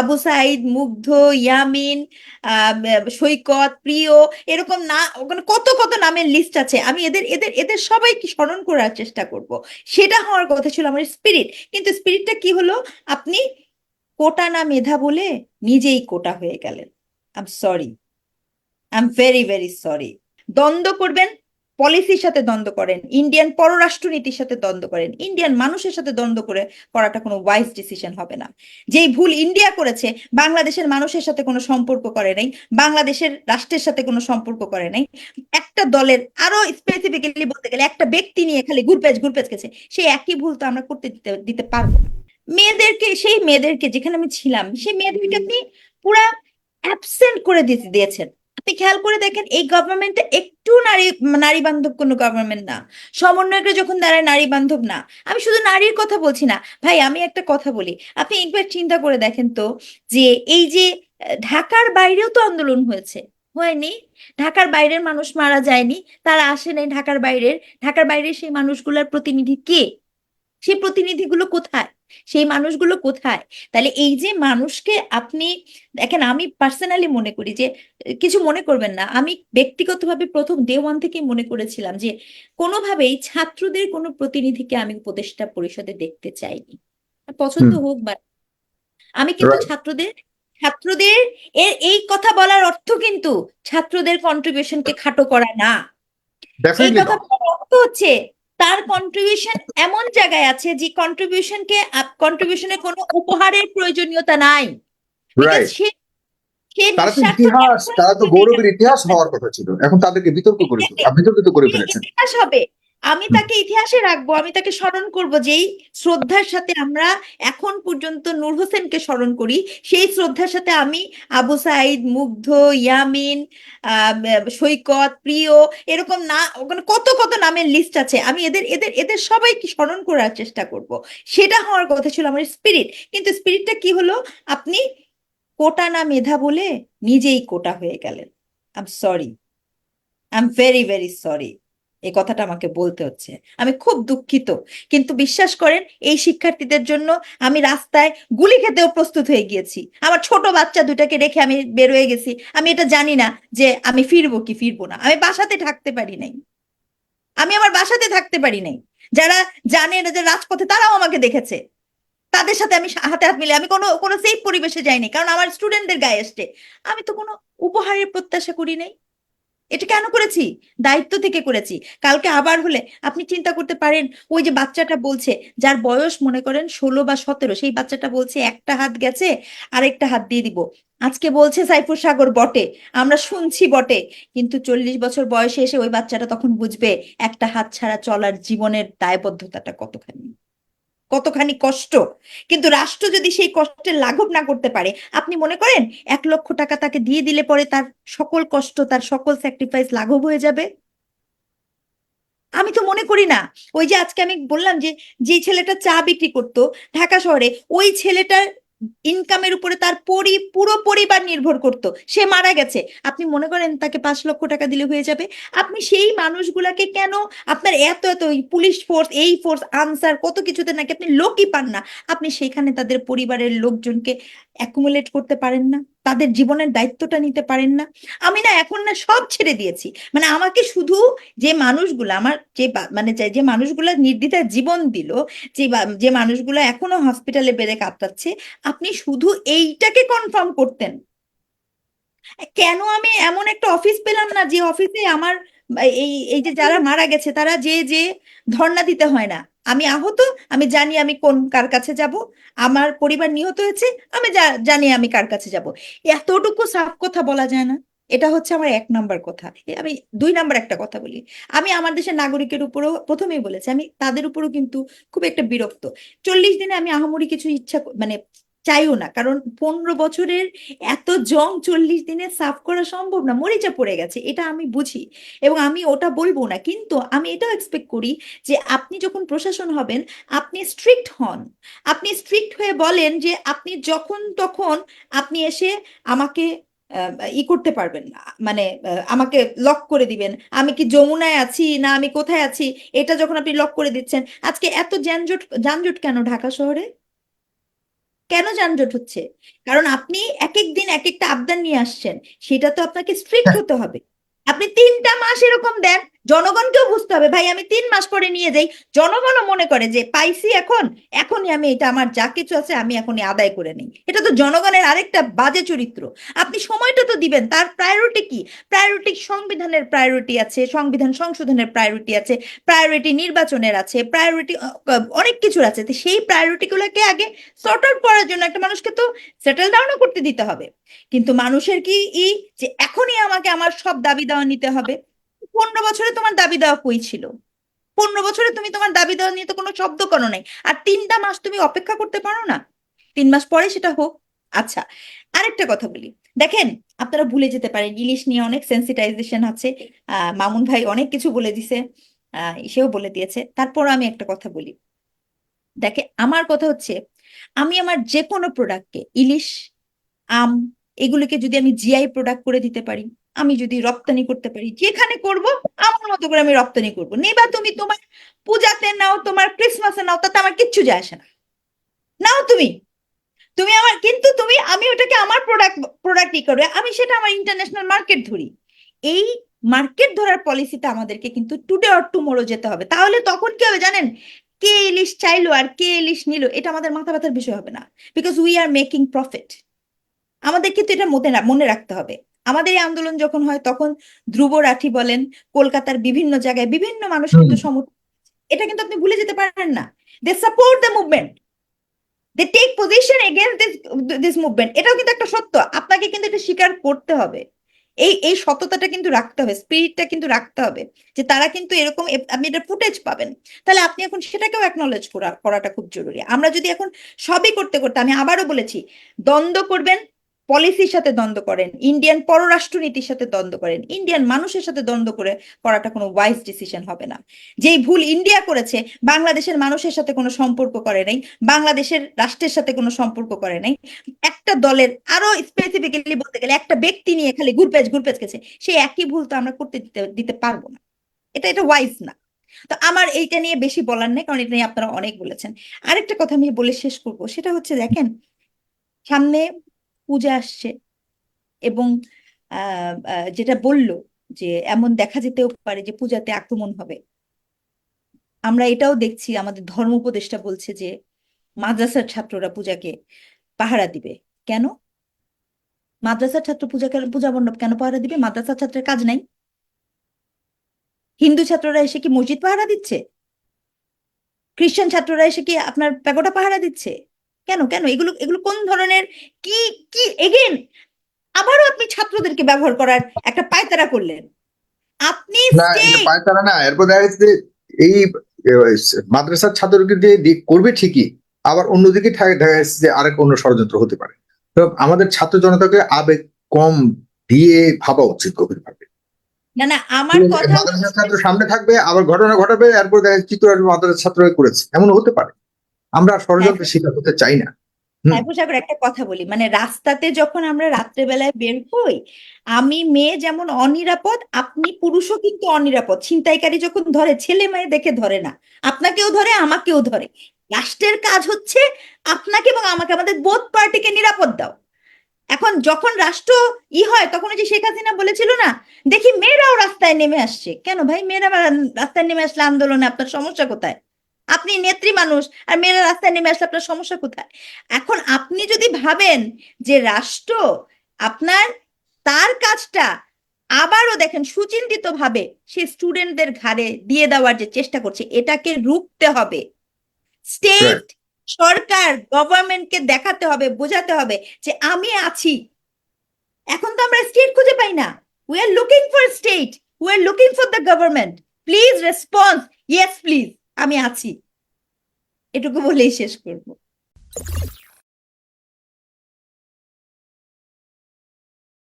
আবু সাইদ, মুগ্ধ, ইয়ামিন সৈকত, প্রিয়, এরকম না, ওখানে কত কত নামের লিস্ট আছে। আমি এদের এদের এদের সবাইকে স্মরণ করার চেষ্টা করব। সেটা হওয়ার কথা ছিল আমার স্পিরিট কিন্তু স্পিরিটটা কি হলো? আপনি কোটা না মেধা বলে নিজেই কোটা হয়ে গেলেন। I am sorry I am very very sorry দ্বন্দ্ব করবেন পলিসির সাথে দ্বন্দ্ব করেন ইন্ডিয়ান পররাষ্ট্রনীতির সাথে দ্বন্দ্ব করেন ইন্ডিয়ান মানুষের সাথে দ্বন্দ্ব করে করাটা কোনো ওয়াইজ ডিসিশন হবে না। যেই ভুল ইন্ডিয়া করেছে, বাংলাদেশের মানুষের সাথে কোনো সম্পর্ক করে নাই, বাংলাদেশের রাষ্ট্রের সাথে কোনো সম্পর্ক করে নাই, একটা দলের আরও স্পেসিফিক্যালি বলতে গেলে একটা ব্যক্তি নিয়ে খালি ঘুরপেচ ঘুরপেচ গেছে, সেই একই ভুল তো আমরা করতে দিতে দিতে পারব মেয়েদেরকে, সেই মেয়েদেরকে যেখানে আমি ছিলাম, সেই মেয়েদেরকে আপনি পুরা অ্যাবসেন্ট করে দিয়েছেন। আপনি খেয়াল করে দেখেন, এই গভর্নমেন্টে একটু নারী নারী বান্ধব কোনো গভর্নমেন্ট না। সমন্বয়করা যখন দাঁড়ায় নারী বান্ধব না। আমি শুধু নারীর কথা বলছি না। ভাই, আমি একটা কথা বলি। আপনি একবার চিন্তা করে দেখেন তো যে, এই যে, ঢাকার বাইরেও তো আন্দোলন হয়েছে। হয়নি। ঢাকার বাইরের মানুষ মারা যায়নি। তারা আসে নাই ঢাকার বাইরের। ঢাকার বাইরের সেই মানুষগুলোর প্রতিনিধি কে? সেই প্রতিনিধিগুলো কোথায়? সেই মানুষগুলো কোথায়? তাহলে এই যে মানুষকে আপনি দেখেন আমি পার্সোনালি মনে করি যে কিছু মনে করবেন না। আমি ব্যক্তিগতভাবে প্রথম ডে ওয়ান থেকেই মনে করেছিলাম যে কোনোভাবেই ছাত্রদের কোনো প্রতিনিধিকে আমি উপদেষ্টা পরিষদে দেখতে চাইনি। পছন্দ হোক বা আমি কিন্তু ছাত্রদের ছাত্রদের এর এই কথা বলার অর্থ কিন্তু ছাত্রদের কন্ট্রিবিউশনকে খাটো করা না। এই কথা বলার অর্থ হচ্ছে তার কন্ট্রিবিউশন এমন জায়গায় আছে যে কন্ট্রিবিউশন কন্ট্রিবিউশনকে কন্ট্রিবিউশনের কোনো উপহারের প্রয়োজনীয়তা নাই। সে তারা তো ইতিহাস তারা তো গৌরবের ইতিহাস হওয়ার কথা ছিল। এখন তাদেরকে বিতর্ক করে বিতর্কিত করে ফেলেছেন। ইতিহাস হবে। আমি তাকে ইতিহাসে রাখব আমি তাকে স্মরণ করব যেই শ্রদ্ধার সাথে আমরা এখন পর্যন্ত নূর হোসেনকে স্মরণ করি সেই শ্রদ্ধার সাথে আমি আবু সাইদ মুগ্ধ ইয়ামিন সৈকত প্রিয় এরকম না ওখানে কত কত নামের লিস্ট আছে আমি এদের এদের এদের সবাইকে স্মরণ করার চেষ্টা করব। সেটা হওয়ার কথা ছিল আমার স্পিরিট কিন্তু স্পিরিটটা কি হলো? আপনি কোটা না মেধা বলে নিজেই কোটা হয়ে গেলেন। I am sorry I am very very sorry এই কথাটা আমাকে বলতে হচ্ছে। আমি খুব দুঃখিত। কিন্তু বিশ্বাস করেন, এই শিক্ষার্থীদের জন্য আমি রাস্তায় গুলি খেতেও প্রস্তুত হয়ে গিয়েছি। আমার ছোট বাচ্চা দুটাকে রেখে আমি বের হয়ে গেছি। আমি এটা জানি না যে আমি ফিরবো কি ফিরবো না। আমি বাসাতে থাকতে পারি নাই। আমি আমার বাসাতে থাকতে পারি নাই। যারা জানে না যে রাজপথে তারাও আমাকে দেখেছে। তাদের সাথে আমি হাতে হাত মিলে আমি কোনো কোনো সেফ পরিবেশে যাইনি। কারণ আমার স্টুডেন্টদের গায়ে আসছে। আমি তো কোনো উপহারের প্রত্যাশা করি নাই। এটা কেন করেছি? দায়িত্ব থেকে করেছি। কালকে আবার হলে আপনি চিন্তা করতে পারেন, ওই যে বাচ্চাটা বলছে, যার বয়স মনে করেন ষোলো বা সতেরো, সেই বাচ্চাটা বলছে একটা হাত গেছে, আরেকটা হাত দিয়ে দিব। আজকে বলছে সাইফুর সাগর বটে, আমরা শুনছি বটে, কিন্তু চল্লিশ বছর বয়সে এসে ওই বাচ্চাটা তখন বুঝবে একটা হাত ছাড়া চলার জীবনের দায়বদ্ধতাটা কতখানি। কতখানি কষ্ট। কিন্তু রাষ্ট্র যদি সেই কষ্টের লাঘব না করতে পারে, আপনি মনে করেন এক লক্ষ টাকা তাকে দিয়ে দিলে পরে তার সকল কষ্ট, তার সকল স্যাক্রিফাইস লাঘব হয়ে যাবে? আমি তো মনে করি না। ওই যে আজকে আমি বললাম যে যে ছেলেটা চা বিক্রি করতো ঢাকা শহরে, ওই ছেলেটার ইনকামের উপরে তার পরি, পুরো পরিবার নির্ভর করত। সে মারা গেছে। আপনি মনে করেন তাকে পাঁচ লক্ষ টাকা দিলে হয়ে যাবে? আপনি সেই মানুষগুলাকে কেন আপনার এত এত পুলিশ ফোর্স এই ফোর্স আনসার কত কিছুতে নাকি আপনি লোকই পান না। আপনি সেখানে তাদের পরিবারের লোকজনকে অ্যাকুমুলেট করতে পারেন না। তাদের জীবনের দায়িত্বটা নিতে পারেন না। আমি না এখন না সব ছেড়ে দিয়েছি। মানে আমাকে শুধু যে মানুষগুলো, আমার যে মানে যে মানুষগুলো নির্দ্বিধায় জীবন দিল, যে যে মানুষগুলো এখনও হসপিটালে বেড়ে কাটাচ্ছে আপনি শুধু এইটাকে কনফার্ম করতেন। কেন আমি এমন একটা অফিস পেলাম না যে অফিসে আমার এই এই যে যারা মারা গেছে, তারা যে যে ধর্ণা দিতে হয় না। আমি আহত, আমি জানি আমি কোন, কার কাছে যাব। আমার পরিবার নিহত হয়েছে, আমি জানি আমি কার কাছে যাব। এতটুকু সাফ কথা বলা যায় না। এটা হচ্ছে আমার এক নাম্বার কথা। আমি দুই নাম্বার একটা কথা বলি। আমি আমার দেশের নাগরিকের উপরও প্রথমেই বলেছি, আমি তাদের উপরও কিন্তু খুব একটা বিরক্ত। চল্লিশ দিনে আমি আহামরি কিছু ইচ্ছা মানে চাইও না। কারণ পনেরো বছরের এত জং চল্লিশ দিনে সাফ করা সম্ভব না, মরিচা পড়ে গেছে, এটা আমি বুঝি। এবং আমি ওটা বলব না, কিন্তু আমি এটাও এক্সপেক্ট করি যে আপনি যখন প্রশাসন হবেন, আপনি স্ট্রিক্ট হন। আপনি স্ট্রিক্ট হয়ে বলেন যে আপনি যখন তখন আপনি এসে আমাকে ই করতে পারবেন না। মানে আমাকে লক করে দিবেন। আমি কি যমুনায় আছি না আমি কোথায় আছি? এটা যখন আপনি লক করে দিচ্ছেন, আজকে এত যানজট যানজট কেন ঢাকা শহরে? কেন যানজট হচ্ছে? কারণ আপনি এক এক দিন এক একটা আবদার নিয়ে আসছেন সেটা তো আপনাকে স্ট্রিক্ট হতে হবে। আপনি তিনটা মাস এরকম দেন জনগণকেও বুঝতে হবে। ভাই, আমি তিন মাস পরে নিয়ে যাই। জনগণও মনে করে যে, পাইছি এখন, এখনই আমি এটা, আমার যা কিছু আছে আমি এখনই আদায় করে নিই। এটা তো জনগণের আরেকটা বাজে চরিত্র। আপনি সময়টা তো দিবেন, তার প্রায়োরিটি কি? প্রায়োরিটি সংবিধানের প্রায়োরিটি আছে, সংবিধান সংশোধনের প্রায়োরিটি আছে প্রায়োরিটি নির্বাচনের আছে প্রায়োরিটি অনেক কিছুর আছে। তো সেই প্রায়োরিটি গুলোকে আগে সর্ট আউট করার জন্য একটা মানুষকে তো সেটেল ডাউনও করতে দিতে হবে। কিন্তু মানুষের কি ই? যে এখনই আমাকে আমার সব দাবি দেওয়া নিতে হবে। পনেরো বছরে তোমার দাবি দেওয়া কই ছিল? পনেরো বছরে তুমি তোমার দাবি দেওয়া নিয়ে তো কোনো শব্দ করো নাই। আর তিনটা মাস তুমি অপেক্ষা করতে পারো না? তিন মাস পরে সেটা হোক। আচ্ছা আরেকটা কথা বলি। দেখেন, আপনারা ভুলে যেতে পারেন, ইলিশ নিয়ে অনেক সেন্সিটাইজেশন আছে। মামুন ভাই অনেক কিছু বলে দিছে। সেও বলে দিয়েছে। তারপর আমি একটা কথা বলি। দেখে, আমার কথা হচ্ছে, আমি আমার যে কোনো প্রোডাক্টকে ইলিশ, আম, এগুলোকে যদি আমি জিআই প্রোডাক্ট করে দিতে পারি আমি যদি রপ্তানি করতে পারি, যেখানে করব, আমার মতো করে আমি রপ্তানি করব। নেবা তুমি তোমার পূজাতে নাও, তোমার ক্রিসমাসে নাও, তাতে আমার কিচ্ছু যায় আসে না। নাও তুমি। তুমি আমার, কিন্তু তুমি, আমি ওটাকে আমার প্রোডাক্ট প্রোডাক্টই করবে আমি সেটা আমার ইন্টারন্যাশনাল মার্কেট ধরি। এই মার্কেট ধরার পলিসিতে আমাদেরকে কিন্তু টুডে অর টুমোরো যেতে হবে। তাহলে তখন কি হবে জানেন? কে ইলিশ চাইলো আর কে ইলিশ নিল, এটা আমাদের মাথা ব্যথার বিষয় হবে না। Because we are making profit আমাদের কিন্তু এটা মনে মনে রাখতে হবে। আমাদের এই আন্দোলন যখন হয় তখন ধ্রুব রাঠি বলেন কলকাতার বিভিন্ন জায়গায় বিভিন্ন মানুষ কিন্তু সমর্থন এটা কিন্তু আপনি ভুলে যেতে পারেন না। They support the movement they take position against this this movement এটাও কিন্তু একটা সত্য। আপনাকে কিন্তু এটা স্বীকার করতে হবে। এই এই সততাটা কিন্তু রাখতে হবে স্পিরিটটা কিন্তু রাখতে হবে যে তারা কিন্তু এরকম আপনি এটা ফুটেজ পাবেন। তাহলে আপনি এখন সেটাকেও অ্যাকনলেজ করা করাটা খুব জরুরি। আমরা যদি এখন সবই করতে করতে আমি আবারও বলেছি দ্বন্দ্ব করবেন পলিসির সাথে দ্বন্দ্ব করেন ইন্ডিয়ান পররাষ্ট্রনীতির সাথে দ্বন্দ্ব করেন ইন্ডিয়ান মানুষের সাথে দ্বন্দ্ব করে করাটা কোনো ওয়াইজ ডিসিশন হবে না। যেই ভুল ইন্ডিয়া করেছে, বাংলাদেশের মানুষের সাথে কোনো সম্পর্ক করে নাই, বাংলাদেশের রাষ্ট্রের সাথে কোনো সম্পর্ক করে নাই, একটা দলের আরও স্পেসিফিক্যালি বলতে গেলে একটা ব্যক্তি নিয়ে খালি ঘুরপেচ ঘুরপেচ গেছে সেই একই ভুল তো আমরা করতে দিতে দিতে পারব না। এটা এটা ওয়াইজ না। তো আমার এইটা নিয়ে বেশি বলার নেই, কারণ এটা নিয়ে আপনারা অনেক বলেছেন। আরেকটা কথা আমি বলে শেষ করব, সেটা হচ্ছে দেখেন, সামনে পূজা আসছে। এবং যেটা বলল যে এমন দেখা যেতেও পারে যে পূজাতে আক্রমণ হবে। আমরা এটাও দেখছি, আমাদের ধর্ম উপদেষ্টা বলছে যে মাদ্রাসার ছাত্ররা পূজাকে পাহারা দিবে। কেন? মাদ্রাসার ছাত্র পূজা পূজা মণ্ডপ কেন পাহারা দিবে? মাদ্রাসার ছাত্রের কাজ নাই। হিন্দু ছাত্ররা এসে কি মসজিদ পাহারা দিচ্ছে? খ্রিস্টান ছাত্ররা এসে কি আপনার প্যাগোডা পাহারা দিচ্ছে? কেন কেন? এগুলো এগুলো কোন ধরনের? কি কি? এগেন আবারও আপনি ছাত্রদেরকে ব্যবহার করার একটা পায়তারা করলেন। আপনি পায়তারা না এরপর দেখা যাচ্ছে এই মাদ্রাসার ছাত্রকে যে দিক করবে ঠিকই আবার অন্যদিকে দেখা যাচ্ছে যে আরেক অন্য ষড়যন্ত্র হতে পারে। তো আমাদের ছাত্র জনতাকে আবেগ কম দিয়ে ভাবা উচিত গভীরভাবে। না না আমার কথা ছাত্র সামনে থাকবে আবার ঘটনা ঘটাবে এরপর দেখা যাচ্ছে চিত্র মাদ্রাসার ছাত্ররা করেছে এমন হতে পারে। আমরা ষড়যন্ত্রের শিকার হতে চাই না। হুম। একটা কথা বলি। মানে রাস্তাতে যখন আমরা রাত্রেবেলায় বের হই আমি মেয়ে যেমন অনিরাপদ আপনি পুরুষও কিন্তু অনিরাপদ। ছিনতাইকারী যখন ধরে ছেলে মেয়ে দেখে ধরে না। আপনাকেও ধরে আমাকেও ধরে। রাষ্ট্রের কাজ হচ্ছে আপনাকে এবং আমাকে। আমাদের বোধ পার্টিকে নিরাপদ দাও। এখন যখন রাষ্ট্র ই হয় তখন ওই যে শেখ হাসিনা বলেছিল না দেখি মেয়েরাও রাস্তায় নেমে আসছে। কেন ভাই? মেয়েরা রাস্তায় নেমে আসলে আন্দোলনে আপনার সমস্যা কোথায়? আপনি নেত্রী মানুষ আর মেয়েরা রাস্তায় নেমে আসলে আপনার সমস্যা কোথায়? এখন আপনি যদি ভাবেন যে রাষ্ট্র আপনার তার কাজটা আবারও দেখেন সুচিন্তিত ভাবে সে স্টুডেন্টদের ঘাড়ে দিয়ে দেওয়ার যে চেষ্টা করছে এটাকে রুখতে হবে। স্টেট সরকার গভর্নমেন্টকে দেখাতে হবে বোঝাতে হবে যে আমি আছি। এখন তো আমরা স্টেট খুঁজে পাই না। We are looking for state we are looking for the government please response yes please আমি আছি। এটুকু বলেই শেষ করব।